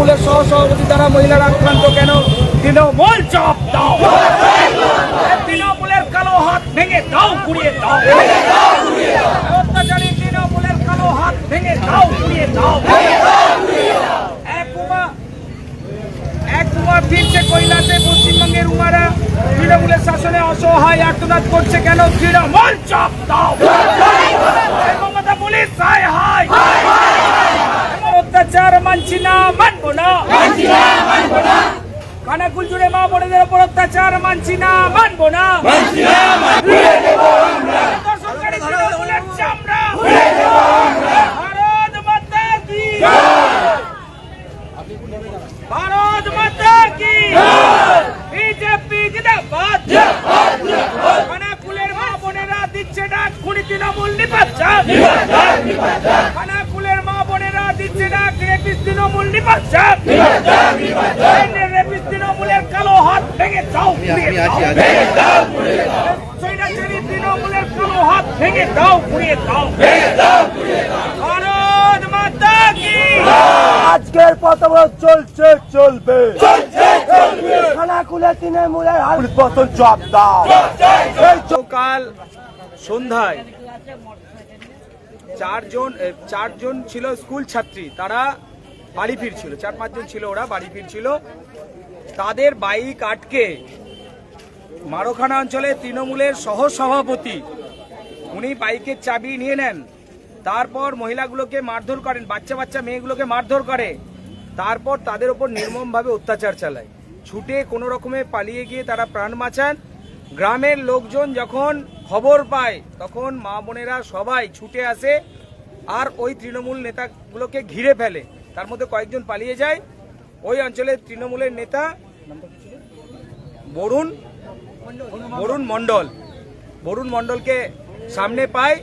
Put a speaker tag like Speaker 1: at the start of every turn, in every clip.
Speaker 1: তৃণমূলের সহ সভাপতি দ্বারা মহিলারা আক্রান্ত কেন? তৃণমূল চাপ দাও। তৃণমূলের কালো হাত ভেঙে দাও, কুড়িয়ে দাও। অত্যাচারী তৃণমূলের কালো হাত ভেঙে দাও, কুড়িয়ে দাও। ফিরছে পশ্চিমবঙ্গের উমারা। শাসনে অসহায় করছে কেন? তৃণমূল চাপ দাও। মমতা পুলিশ হায় হায় অত্যাচার মানছি না মানব না। কানাকুল জুড়ে মা বোনেদের উপর অত্যাচার মানছি না মানব না। সরকারি চামড়া ভারত মাতা কি ভারত মাতা কি বিজেপি জিন্দাবাদ খানাকুলের মা বোনেরা দিচ্ছে ডাক খুনি তৃণমূল নিপাচ্ছা খানাকুলের মা বোনেরা দিচ্ছে ডাক রেপিস তৃণমূল তৃণমূলের কালো হাত ভেঙে দাও তৃণমূলের কালো হাত ভেঙে দাও পুড়িয়ে দাও। ভারত মাতা কি?
Speaker 2: আজকের পথ অবরোধ চলছে চলবে। খানাকুলে তৃণমূলের হাল পতন জব দাও
Speaker 1: কাল সন্ধ্যায় চারজন চারজন ছিল স্কুল ছাত্রী। তারা বাড়ি ফিরছিল, চার পাঁচজন ছিল ওরা, বাড়ি ফিরছিল। তাদের বাইক আটকে মারোখানা অঞ্চলে তৃণমূলের সহ সভাপতি উনি বাইকের চাবি নিয়ে নেন। তারপর মহিলাগুলোকে মারধর করেন বাচ্চা বাচ্চা মেয়েগুলোকে মারধর করে। তারপর তাদের ওপর নির্মমভাবে অত্যাচার চালায়। ছুটে কোনো রকমে পালিয়ে গিয়ে তারা প্রাণ বাঁচান। গ্রামের লোকজন যখন খবর পায়, তখন মা বোনেরা সবাই ছুটে আসে আর ওই তৃণমূল নেতাগুলোকে ঘিরে ফেলে। তার মধ্যে কয়েকজন পালিয়ে যায়। ওই অঞ্চলের তৃণমূলের নেতা বরুণ বরুণ মণ্ডল। বরুণ মণ্ডলকে সামনে পায়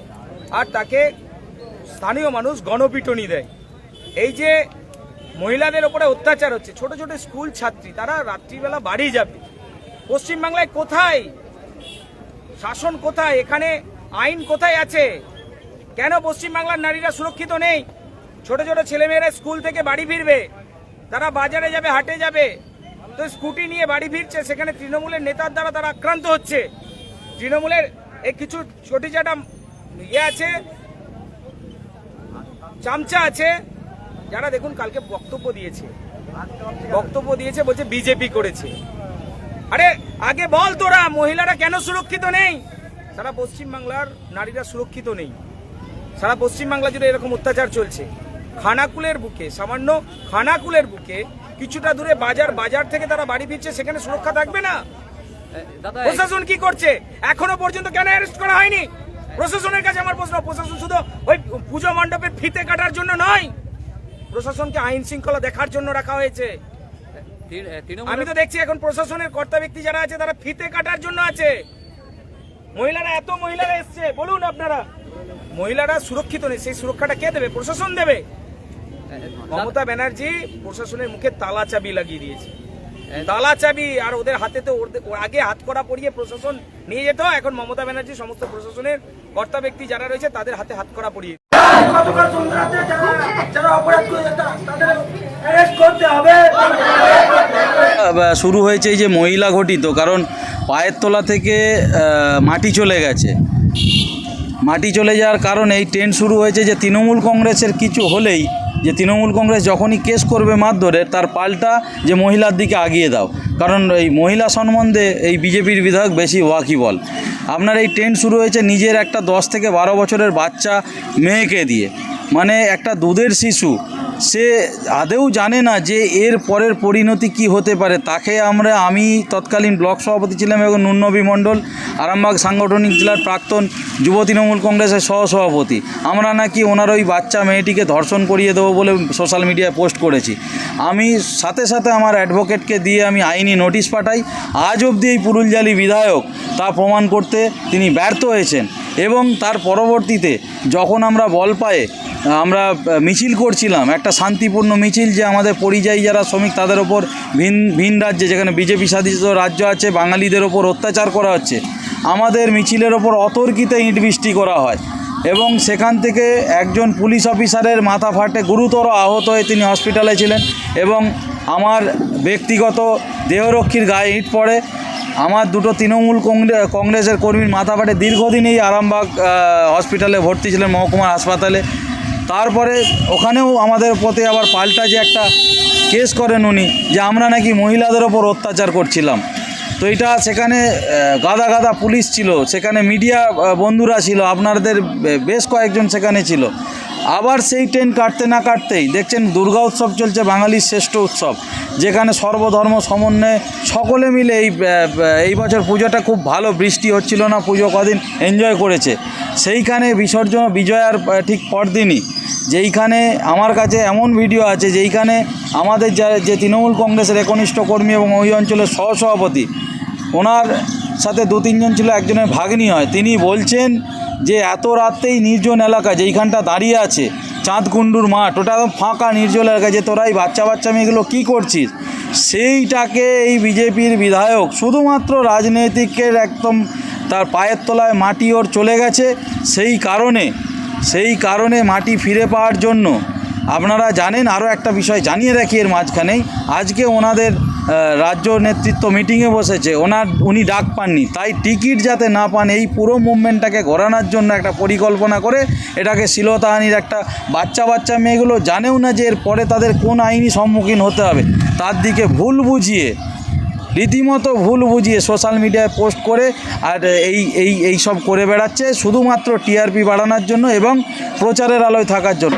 Speaker 1: আর তাকে স্থানীয় মানুষ গণপিটনি দেয়। এই যে মহিলাদের ওপরে অত্যাচার হচ্ছে, ছোট ছোট স্কুল ছাত্রী, তারা রাত্রিবেলা বাড়ি যাবে। পশ্চিমবাংলায় কোথায়? শাসন কোথায়? এখানে আইন কোথায় আছে? কেন পশ্চিমবাংলার নারীরা সুরক্ষিত নেই? ছোট ছোট ছেলেমেয়েরা স্কুল থেকে বাড়ি ফিরবে। তারা বাজারে যাবে, হাটে যাবে। তো স্কুটি নিয়ে বাড়ি ফিরছে। সেখানে তৃণমূলের নেতার দ্বারা তারা আক্রান্ত হচ্ছে। তৃণমূলের এই কিছু চটিচাটা ইয়ে আছে, চামচা আছে। যারা দেখুন কালকে বক্তব্য দিয়েছে। বক্তব্য দিয়েছে বলছে বিজেপি করেছে। আরে, আগে বল তোরা, মহিলারা কেন সুরক্ষিত নেই? সারা পশ্চিমবাংলার নারীরা সুরক্ষিত নেই। সারা পশ্চিমবাংলা জুড়ে এরকম অত্যাচার চলছে। খানাকুলের বুকে সামান্য খানাকুলের বুকে কিছুটা দূরে বাজার বাজার থেকে তারা বাড়ি ফিরছে সেখানে সুরক্ষা থাকবে না? প্রশাসন কি করছে? এখনও পর্যন্ত কেন অ্যারেস্ট করা হয়নি? প্রশাসনের কাছে আমার প্রশ্ন প্রশাসন শুধু ওই পুজো মণ্ডপে ফিতে কাটার জন্য নয় প্রশাসনকে আইন শৃঙ্খলা দেখার জন্য রাখা হয়েছে। আমি তো দেখছি এখন প্রশাসনের কর্তা ব্যক্তি যারা আছে তারা ফিতে কাটার জন্য আছে। মহিলারা এত মহিলারা এসছে বলুন আপনারা। মহিলারা সুরক্ষিত নেই সেই সুরক্ষাটা কে দেবে? প্রশাসন দেবে। মমতা ব্যানার্জি প্রশাসনের মুখে তালা চাবি লাগিয়ে দিয়েছে। তালা চাবি আর ওদের হাতে তো ওদের- ও আগে হাত করা পরিয়ে প্রশাসন নিয়ে যেত এখন মমতা ব্যানার্জি সমস্ত প্রশাসনের কর্তা ব্যক্তি যারা রয়েছে তাদের হাতে হাত করা পরিয়ে
Speaker 2: গতকাল সন্ধ্যাতে যারা যারা অপরাধ করেছে তাদের অ্যারেস্ট করতে হবে।
Speaker 3: শুরু হয়েছে এই যে মহিলা ঘটিত কারণ পায়ের তলা থেকে মাটি চলে গেছে। মাটি চলে যাওয়ার কারণে এই ট্রেন্ড শুরু হয়েছে যে তৃণমূল কংগ্রেসের কিছু হলেই, যে তৃণমূল কংগ্রেস যখনই কেস করবে মারধরে, তার পাল্টা যে মহিলার দিকে আগিয়ে দাও। কারণ এই মহিলা সম্বন্ধে এই বিজেপির বিধায়ক বেশি ওয়াকিবল। আপনার এই ট্রেন শুরু হয়েছে নিজের একটা দশ থেকে বারো বছরের বাচ্চা মেয়েকে দিয়ে। মানে একটা দুধের শিশু সে আদেও জানে না যে এর পরের পরিণতি কি হতে পারে। তাকে আমরা, আমি তৎকালীন ব্লক সভাপতি ছিলাম এবং নুন্নবী মণ্ডল, আরামবাগ সাংগঠনিক জেলার প্রাক্তন যুব তৃণমূল কংগ্রেসের সহসভাপতি। আমরা নাকি ওনার ওই বাচ্চা মেয়েটিকে ধর্ষণ করিয়ে দেবো বলে সোশ্যাল মিডিয়ায় পোস্ট করেছি। আমি সাথে সাথে আমার অ্যাডভোকেটকে দিয়ে আমি আইনি নোটিশ পাঠাই। আজ অবধি এই পুরুলজালি বিধায়ক তা প্রমাণ করতে তিনি ব্যর্থ হয়েছেন। এবং তার পরবর্তীতে যখন আমরা বল পায়ে, আমরা মিছিল করছিলাম, একটা শান্তিপূর্ণ মিছিল যে আমাদের পরিযায়ী যারা শ্রমিক তাদের ওপর ভিন ভিন রাজ্যে, যেখানে বিজেপি শাসিত রাজ্য আছে, বাঙালিদের ওপর অত্যাচার করা হচ্ছে, আমাদের মিছিলের ওপর অতর্কিতে ইট বৃষ্টি করা হয় এবং সেখান থেকে একজন পুলিশ অফিসারের মাথা ফাটে, গুরুতর আহত হয়ে তিনি হসপিটালে ছিলেন এবং আমার ব্যক্তিগত দেহরক্ষীর গায়ে ইট পড়ে। আমার দুটো তৃণমূল কংগ্রে- কংগ্রেসের কর্মীর মাথা ফাটে। দীর্ঘদিন এই আরামবাগ হসপিটালে ভর্তি ছিলেন মহকুমা হাসপাতালে। তারপরে ওখানেও আমাদের প্রতি আবার পাল্টা যে একটা কেস করেন উনি, যে আমরা নাকি মহিলাদের ওপর অত্যাচার করছিলাম। তো এটা সেখানে গাদা গাদা পুলিশ ছিল, সেখানে মিডিয়া বন্ধুরা ছিল, আপনাদের বেশ কয়েকজন সেখানে ছিল। আবার সেই ট্রেন কাটতে না কাটতেই দেখছেন দুর্গা উৎসব চলছে, বাঙালির শ্রেষ্ঠ উৎসব। যেখানে সর্বধর্ম সমন্বয়ে সকলে মিলে এই এই বছর পুজোটা খুব ভালো, বৃষ্টি হচ্ছিল না, পুজো কদিন এনজয় করেছে। সেইখানে বিসর্জন, বিজয়ার ঠিক পরদিনই। যেইখানে আমার কাছে এমন ভিডিও আছে, যেইখানে আমাদের যে তৃণমূল কংগ্রেসের একনিষ্ঠ কর্মী এবং ওই অঞ্চলের সহসভাপতি, ওনার সাথে দু তিনজন ছিল, একজনের ভাগ্নি হয়। তিনি বলছেন যে এত রাতেই নির্জন এলাকা যেইখানটা দাঁড়িয়ে আছে, চাঁদকুণ্ডুর মাঠ, ওটা একদম ফাঁকা নির্জন এলাকা যে তোরা এই বাচ্চা বাচ্চা মেয়েগুলো কী করছিস? সেইটাকে এই বিজেপির বিধায়ক শুধুমাত্র রাজনৈতিকের একদম তার পায়ের তলায় মাটি ওর চলে গেছে, সেই কারণে সেই কারণে মাটি ফিরে পাওয়ার জন্য আপনারা জানেন, আরও একটা বিষয় জানিয়ে রাখি এর মাঝখানেই, আজকে ওনাদের রাজ্য নেতৃত্ব মিটিংয়ে বসেছে। ওনার, উনি ডাক পাননি। তাই টিকিট যাতে না পান, এই পুরো মুভমেন্টটাকে ঘোরানোর জন্য একটা পরিকল্পনা করে এটাকে শিলতাহানির একটা বাচ্চা বাচ্চা মেয়েগুলো জানেও না যে এর পরে তাদের কোন আইনি সম্মুখীন হতে হবে। তার দিকে ভুল বুঝিয়ে, রীতিমতো ভুল বুঝিয়ে সোশ্যাল মিডিয়ায় পোস্ট করে আর এই এই এই সব করে বেড়াচ্ছে। শুধুমাত্র টিআরপি বাড়ানোর জন্য এবং প্রচারের আলোয় থাকার জন্য।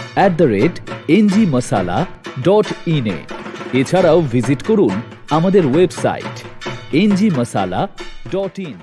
Speaker 4: at the rate NG masala dot in এ। এছাড়াও ভিজিট করুন আমাদের website NG masala dot in